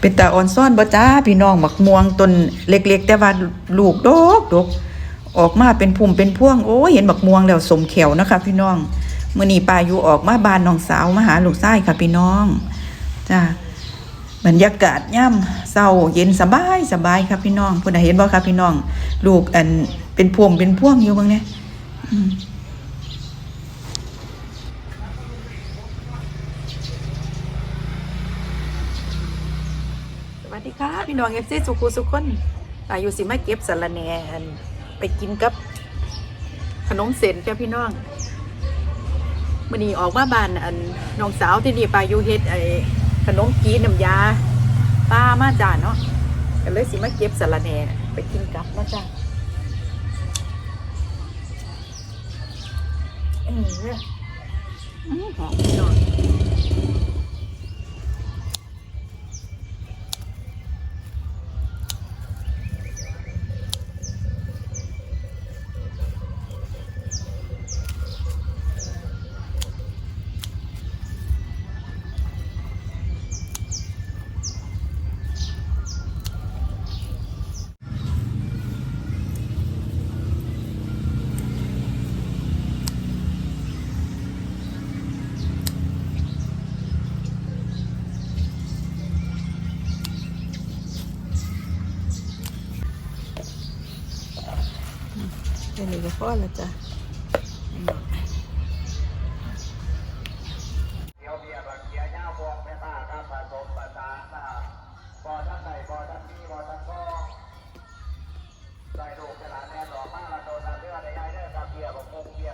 เป็นตาอ่อนซ่อนบ่จ้าพี่น้องบักม่วงต้นเล็ก ๆ แต่ว่าลูกดกดกออกมาเป็นพุ่มเป็นพวงโอ้เห็นบักม่วงแล้วสมแขวนะคะ พี่น้องเมื้อนี้ป้าอยู่ออกมาบ้านน้องสาวมาหาลูกชายค่ะพี่น้องจ้าบรรยากาศย่ำเศร้าเย็นสบายสบายครับพี่น้องพุ่นน่ะเห็นบ่ครับพี่น้อง ลูกอันเป็นพวงเป็นพวงอยู่บิ่งเนี่ยอืม สวัสดีค่ะ พี่น้องเอฟซีสุขุสุขคนอายุสิมาเก็บสารแหนอันไปกินกับขนมเส้นจ้าพี่น้องมื่อนี้ออกมาบ้านอันน้องสาวที่นี่ปยูเฮ็ดไอขนมกีน้ำยาป้ามาจ้าเนาะก็เลยสิมาเก็บสารแหนไปกินกับมาจ้าอืมเนี่ยอื้อหอมพี่น้อง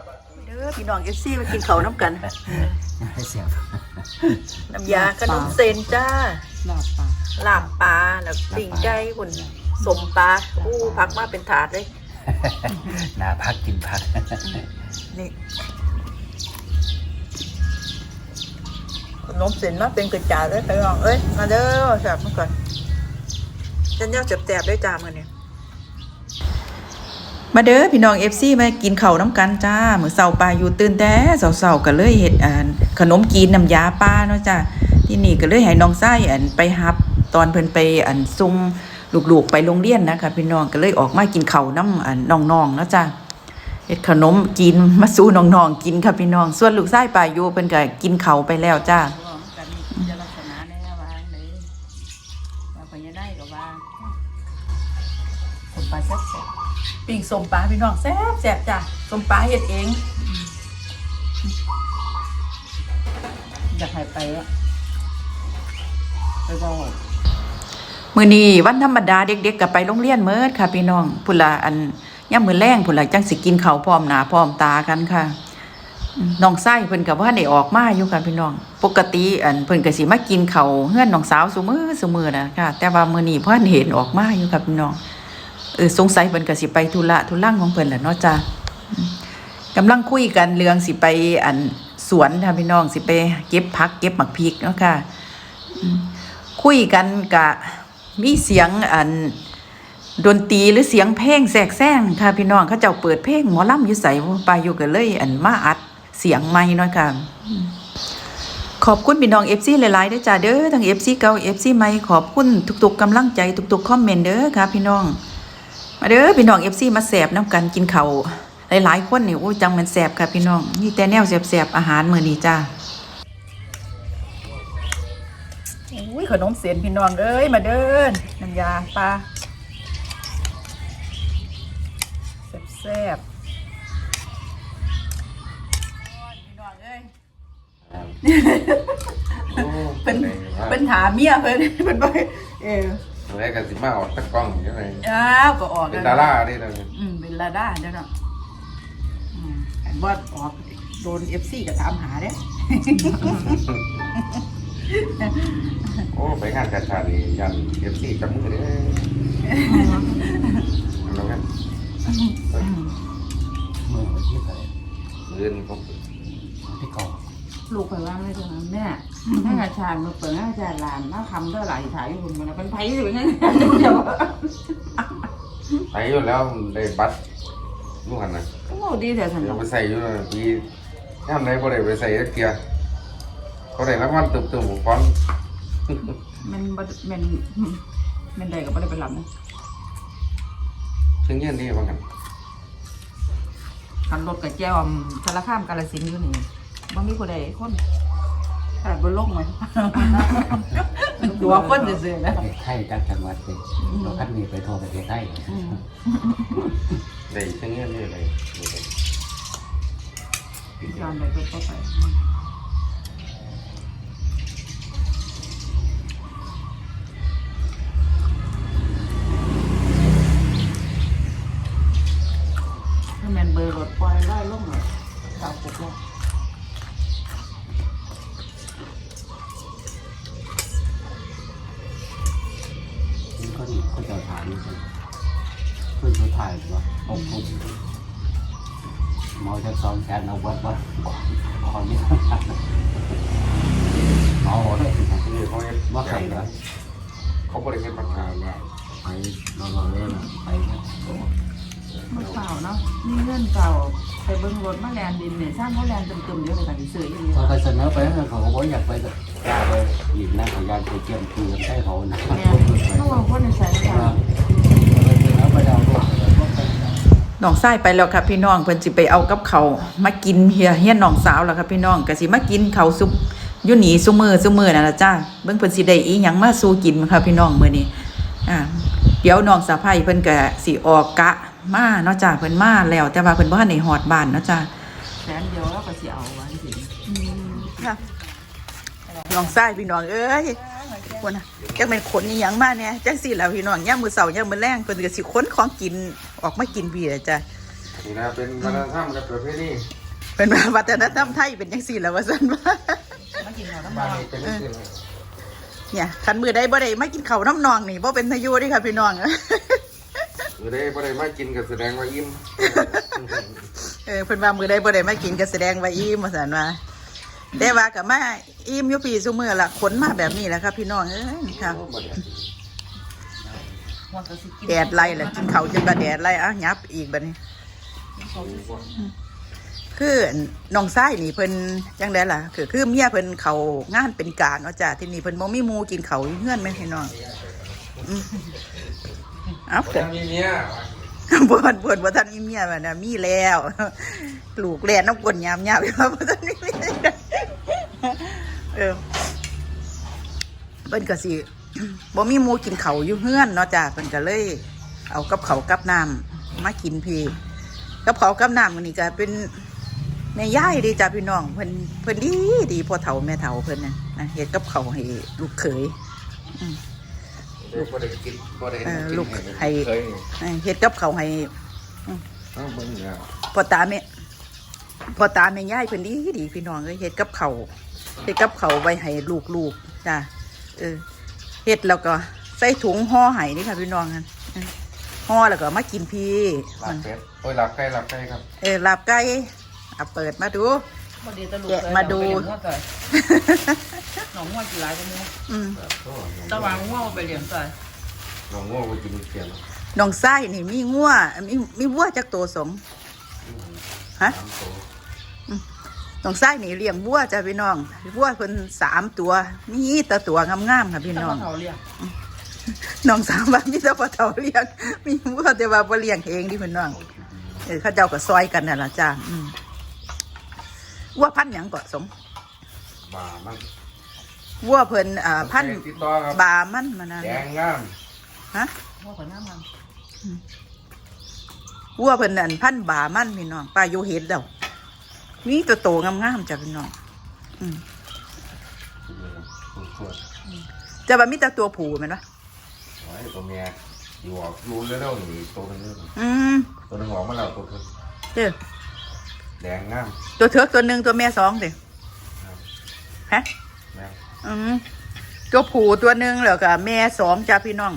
บักที่เด้อพี่น้องเอฟซีมากินเขาวน้ำกันให้เสียบน้ำยาขนมเส้นจ้าลาบปลาลาบปลาแล้วปิ้งไก่หุ่นสมปลาอู้พักมาเป็นถาดเลยห นาพักกินพักนี่ขนมเส้นมาเป็นกระจาดเลยพี่น้องเอ้ยมาเด้อแซบมาก่อนฉันยากแซบด้วยจ้ามื้อนี้มาเด้อพี่น้อง FC มากินข้าวน้ำกันจ้าเหมื้อเช้าปลาอยู่ตื่นแต่เช้าๆก็เลยเฮ็ดอ่านขนมกีนน้ำยาปลาเนาะจ้าที่นี่ก็เลยให้น้องไส้อันไปฮับ ตอนเพิ่นไปอันซุ่ม ลูกๆไปโรงเรียนนะคะพี่น้องก็เลยออกมากินเขาน้ำอันน้องๆเนะจ้าเฮ็ดขนมกินมาสู่น้องๆกินค่ะพี่น้อง ส่วนลูกชายป่าอยู่เพิ่นก็กินเขาไปแล้วจ้าจะลักษณะแน่ว่าเลยว่าพญาได้กับว่าคนปลาแซ่บปิ้งสมปลาพี่น้องแซ่บแซ่บจ้าสมปลาเฮ็ดเอง อยากให้ไปอะไปบอก มื้อนี้วันธรรมดาเด็กๆก็ไปโรงเรียนเมิดค่ะ พี่น้องพุ่นละอันยามมื้อแลงพุ่นละจังสิกินข้าวพร้อมหน้าพร้อมตากันค่ะน้องไส้เพิ่นก็บ่ทันได้ออกมาอยู่ค่ะพี่น้อง ปกติอันเพิ่นก็สิมากินเขาเฮือนน้องสาวซุมือซุมือนะค่ะ แต่ว่ามื้อนี้เพิ่นเห็นออกมาอยู่ค่ะพี่น้องเออสงสัยเพิ่นก็สิไปธุระธุรังของเพิ่นแหละเนาะจ้ากำลังคุยกันเรื่องสิไปอันสวนค่ะพี่น้องสิไปเก็บผักเก็บหมักพริกเนาะค่ะคุยกันกะ มีเสียงอันดนตรีหรือเสียงเพลงแสกแซงค่ะพี่น้องเขาเจ้าเปิดเพลงหมอลำอยู่ใส่ปาอยู่กันเลย อันมาอัดเสียงใหม่เนาะค่ะ ขอบคุณพี่น้อง FC หลายๆด้วยจ้าเด้อทั้ง FC เก่า FC ใหม่ขอบคุณทุกๆกำลังใจทุกๆคอมเมนต์เด้อค่ะพี่น้องมาเด้อพี่น้อง FC มาแสบน้ำกันกินเข้าหลายๆคนนี่โอ้ยจังมันแสบค่ะพี่น้องนี่แต่แนวแสบๆอาหารมือนี้จ้า อุ้ยขนมเสียนพี่น้องเอ้ยมาเด้อน้ำยาปลาแซ่บๆพี่น้องเอ้ยเป็นเป็นถามเมียเพิ่นเพิ่นบ่เอออะไรกันสิมาออกตะกล้องยังไงอ้าวก็ออกเป็นแล้วดาราดิเลยอืมเป็นลาด้าเด้อเนาะอืมอันว่าออกโดนเอฟซีก็ถามหาเด้ โอ้ไปงานกาชาดียันเอฟซีจับมือเด้แล้วกันมือที่ใส่ลื่นผมที่กองลูกไปว่าไม่ใช่ไหมแม่แม่อาจารย์มาเปิดให้อาจารย์หลานมาทำด้วยหลายถ่ายหุ่นมันเป็นไผ่หรือไงเดี๋ยวไปอยู่แล้วได้บัตรลูกหันนะก็บอกดีแต่สันเดี๋ยวไปใส่อยู่นะปีย่ำไหนบ่ได้ไปใส่ตะเกียร์ เขาได้รางวัลตึมๆฟ้อนมันบ่มันมันได้ก็บ่ได้ไปหลับนะซึ่งเงี้ยนี่ว่ากันขันรถกับแจ้วสารคามกาลสินธุ์อยู่นี่บ่มีผู้ใดคนแต่บ่ลงไหมตัวคนซื่อๆนะประเทศไทยจากจังหวัดเป็นเราคัดมีไปทั่วประเทศไทยได้ซึ่งเงี้ยนี่เลยย้อนไปเพิ่นก็ไป มอจะสอนแกนเอาวัดวัดขอนี่เอาเลยนี่เขาเฮ็ดว่าใครเหรอเขาบริเวณปัญหาว่าไปเรอรอเล่นไปนะมื่อเปล่าเนาะมีเงินเก่าไปเบิ่งรถมาแลนดินเนี่ยสร้างเขาแลนตึมๆเยอะเลยค่ะที่ซื้ออย่างเงี้ยพอเขาเสนอไปเขาบอกอยากไปกล้าไปอีกนะพยายามไปเกี่ยมคือใช้เขานะแม่เขาบอกคนในสายตา เสนอไปแล้วก็ น้องไส้ไปแล้วครับพี่น้องเพิ่นสิไปเอากับเขาวมากินเฮียเฮียนน้องสาวแล้วครับพี่น้องก็สิมากินเขาวซุปอยู่หนีซุมือซุมือนั่นล่ะจ้าเบิ่งเพิ่นสิได้อีหยังมาสู่กินครับพี่น้องมื้อนี้อ่าเดี๋ยวน้องสะใภ้เพิ่นก็สิออกกะมาเนาะจ้าเพิ่นมาแล้ว แต่ว่าเพิ่นบ่ทันได้ฮอดบ้านเนาะจ้าแสนเดียวแล้วก็สิเอาไว้สิค่ะน้องไส้พี่น้องเอ้ย คนน่ะจักเป็นขนอีหยังมาเนี่ยจังสิล่ะพี่น้องยามมื้อเช้ายามมื้อแลงเพิ่นก็สิขนของกินออกมากินพี่ล่ะจ้านี่นะเป็นวัฒนธรรมกับประเพณีเป็นว่าวัฒนธรรมไทยเป็นจังซี่ล่ะว่าซั่นว่ามากินข้าวน้ำบ้านมันนี้เป็นนี่คือเนี่ยคันมือได้บ่ได้มากินข้าวน้ำนองนี่บ่เป็นทายุเด้ค่ะพี่น้องหรือได้บ่ได้มากินก็แสดงว่าอิ่ม เออเพิ่นว่ามือได้บ่ได้มากินก็แสดงว่าอิ่มว่าซั่นว่า แต่ว่าก็มาอิ่มอยู่ปีซุมื้อละขนมาแบบนี้แหละครับ พี่น้องเอ้ยนี่ค่ะแดดไล่แหละกินเขาจนกระแดดไล่อะยับอีกบัดนี้ คือน้องชายนี่เพิ่นจังได๋ล่ะ คือคือเมียเพิ่นเขางานเป็นการเนาะจ้ะที่นี่เพิ่นบ่มีหมูกินเขาวอยู่อนแม่นพี่น้องอืมเอ้าบ่เมีเมียบวนบวนบ่ทันมีเมียมันนะมีแล้วลูกแล่นน้ำกลนยามยามว่บ่ทันมีเมีย เออเพิ่นก็สิบ่มีหมูกินเขาวอยู่เฮือนเนาะจ้ะเพิ่นก็เลย เอากับเขาวกับน้ำมากินพี่กับเขาวกับน้ำมื้อนี้ก็เป็นแม่ย่ายดีจ้ะพี่น้องเพิ่นเพิ่นดีดีพ่อเฒ่าแม่เฒ่าเพิ่นน่ะนะเฮ็ดกับเขาวให้ลูกเขยบ่ได้กินบ่ได้เออลูกให้เคยเออเฮ็ดกับเขาวให้เอ้าเบิ่งแล้วพ่อตาแม่พ่อตาแม่ย่ายเพิ่นดีดีพี่น้องเอ้ยเฮ็ดกับเขาว เฮ็ดกับเขาวไว้ให้ลูกๆจ้ะเออเฮ็ดแล้วก็ใส่ถุงห่อให้นี่ค่ะพี่น้องกันเออห่อแล้วก็มากินพี่ลาบเป็ดโอ้ยลาบไก่ลาบไก่ครับ เออลาบไก่เอาเปิดมาดูบ่ดีตะลุกแกะมาดูหนองงัวกี่หลายกันนี่อืมโอ้ตะวางงัวไปเลี้ยงใส่ลองง่วงไปกินเขียนน้องไส้นี่มีงัวมีมีวัวจักตัวสองฮะสามโต น้องไส้นี่เลี้ยงวัวจ้ะพี่น้องวัวเพิ่นสามตัวมีแต่ตัวงามๆค่ะพี่น้องเขาเลี้ยงน้องสาวว่ามีแต่พ่อเฒ่าเลี้ยง มีวัวแต่ว่าบ่เลี้ยงเองดิพี่น้องเออเขาเจ้าก็ซอยกันนั่นล่ะจ้าอืมวัวพันธุ์หยังก็สมบ่ามันวัวเพิ่นอ่าพันธุ์ติดต่อครับบามันมานะแดงงามฮะงัวกับน้ำมันวัวเพิ่นนั่นพันธุ์บามันพี่น้องป้าอยู่เห็นแล้ว มีตัวโตงามๆจ้ะพี่น้องอืมสวยจะว่ามีแต่ตัวผู้แม่นบ่ๆไว้ตัวเมียอยู่ออกรู้แล้วๆนี่ตัวนึงอืมตัวนึงออกมาแล้วตัวนึงเด้อแดงงาม ตัวเถือกตัวหนึงตัวแม่สองเด้ฮะนะอืมตัวผู้ตัวหนึ่งแล้วก็แม่สองจ้าพี่น้อง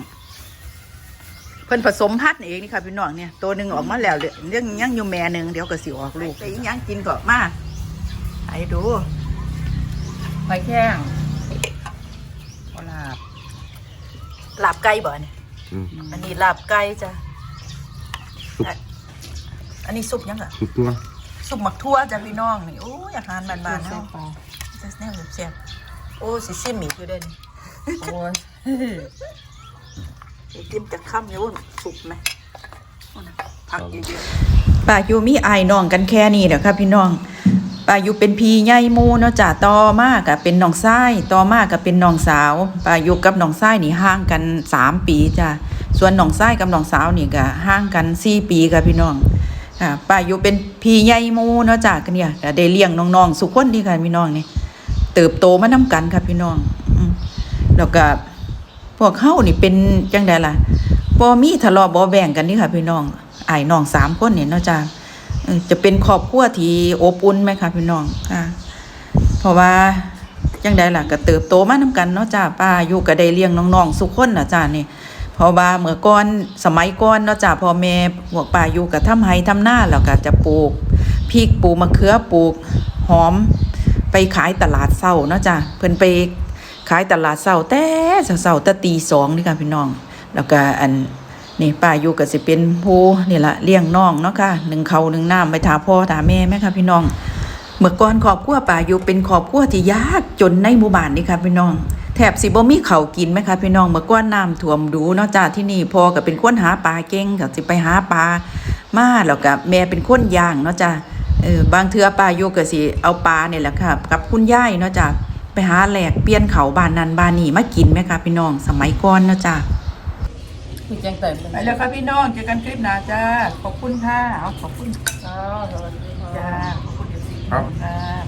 เพิ่นผสมพันธุ์เองนี่ค่ะพี่น้องเนี่ยตัวหนึ่งออกมาแล้วเหลือยังยังอยู่แม่หนึ่งเดี๋ยวก็สิออกลูกแต่อีหยังกินก็มาไอ้ดูไปแข้งปลาบลาบไก่บ่เนี่ยอืมอันนี้ลาบไก่จ้ะอะอันนี้ซุปยังอะทุกตัวซุปหมักทั่วจ้ะพี่น้องนี่โอ้ยอาหารมันๆแซ่เนาะบปลาจะแน่แซ่บๆโอ้สิซิมอีกอยู่เด้นี่โอ้ย กินจากค่ำอยู่สุกไหมผักเยอะๆป้าอยู่มีอายน้องกันแค่นี้เด้อค่ะพี่น้องป้าอยู่เป็นพี่ใหญ่มูเนาะจ้ะต่อมากก็เป็นน้องชายต่อมากก็เป็นน้องสาวป้าอยู่กับน้องชายนี่ห่างกันสามปีจ้ะส่วนน้องชายกับน้องสาวนี่ก็ห่างกันสี่ปีค่ะพี่น้องค่ะป้าอยู่เป็นพี่ใหญ่มูเนาะจ้ะก็เนี่ยได้เลี้ยงน้องๆสุกคนดีค่ะพี่น้องนี่เติบโตมานํกันค่ะพี่น้องอแล้วก็ พวกเฮานี่เป็นจังไดล่ะบ่มีทะเลาะบ่แบ่งกันนี่ค่ะพี่น้องไอ้น้องสามคนนี่เนาะจ้ะจะเป็นครอบครัวที่อบอุ่นไหมคะพี่น้องค่ะ เพราะว่าจังไดล่ะก็เติบโตมานํกันเนาะจ้ะป้าอยู่ก็ได้เลี้ยงน้องๆสุกคนนะจ้ะนี่เพราะว่าเมื่อก่อนสมัยก่อนเนาะจ้ะพ่อแม่พวกป้าอยู่ก็ทำไร่ทำนาแล้วก็จะปลูกพริกปลูกมะเขือปลูกหอม ไปขายตลาดเช้าเนาะจ้ะเพิ่นไป ขายตลาดเช้าแต่เช้าต่ตีสองนี่ค่ะพี่น้อง แล้วก็อันนี่ป้าอยู่ก็สิเป็นผู้นี่ละเลี้ยงน้องเนาะค่ะหนึ่งเขาหนึ่งน้ำไปทาพ่อทาแม่แม่ค่ะพี่น้อง เมื่อก่อนครอบครัวป้าอยู่เป็นครอบครัวที่ยากจนในหมู่บ้านนี่ค่ะพี่น้องแถบสิบ่มีเขากินไหมคะพี่น้องเมื่อก่อนน้ำท่วมดูเนาะจ้าที่นี่พ่อก็เป็นคนหาปลาเก่งก็สิไปหาปลามาแล้วก็แม่เป็นคนย่างเนาะจ้าเออบางเทือป้าอยู่ก็สิเอาปลาเนี่ยแหละค่ะกับคุณยายเนาะจ้า ไปหาแหลกเปลี่ยนเขาบ้านนั้นบ้านนี้มากินไหมคะพี่น้องสมัยก่อนเนาะจ้าคือจังเติมไปแล้วค่ะพี่น้องเจอกันคลิปหน้าจ้าขอบคุณค่ะเอาขอบคุณอ๋อสวัสดีค่ะจ้าขอบคุณเดี๋ยวสิครับค่ะบ๊ายบาย